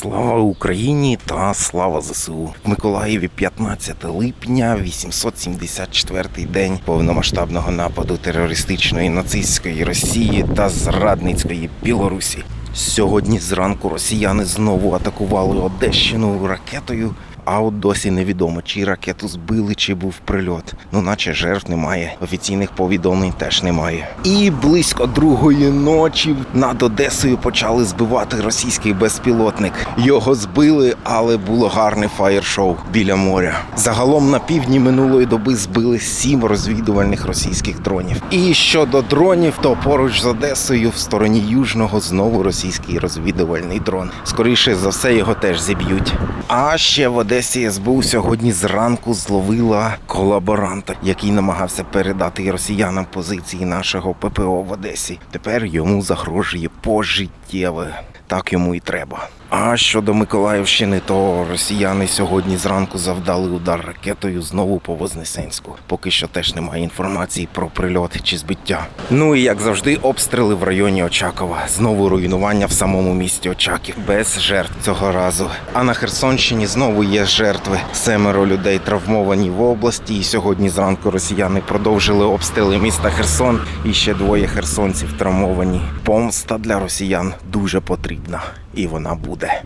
Слава Україні та слава ЗСУ. В Миколаєві 15 липня, 874-й день повномасштабного нападу терористичної нацистської Росії та зрадницької Білорусі. Сьогодні зранку росіяни знову атакували Одещину ракетою. А от досі невідомо, чи ракету збили, чи був прильот. Ну, наче жертв немає. Офіційних повідомлень теж немає. І близько другої ночі над Одесою почали збивати російський безпілотник. Його збили, але було гарне фаєр-шоу біля моря. Загалом на півдні минулої доби збили сім розвідувальних російських дронів. І щодо дронів, то поруч з Одесою в стороні Южного знову російський розвідувальний дрон. Скоріше за все, його теж зіб'ють. А ще в Одесі СБУ сьогодні зранку зловила колаборанта, який намагався передати росіянам позиції нашого ППО в Одесі. Тепер йому загрожує пожиттєве. Так йому і треба. А щодо Миколаївщини, то росіяни сьогодні зранку завдали удар ракетою знову по Вознесенську. Поки що теж немає інформації про прильот чи збиття. Ну і як завжди, обстріли в районі Очакова. Знову руйнування в самому місті Очаків без жертв цього разу. А на Херсонщині знову є жертви. Семеро людей травмовані в області. І сьогодні зранку росіяни продовжили обстріли міста Херсон. І ще двоє херсонців травмовані. Помста для росіян дуже потрібна, і вона буде.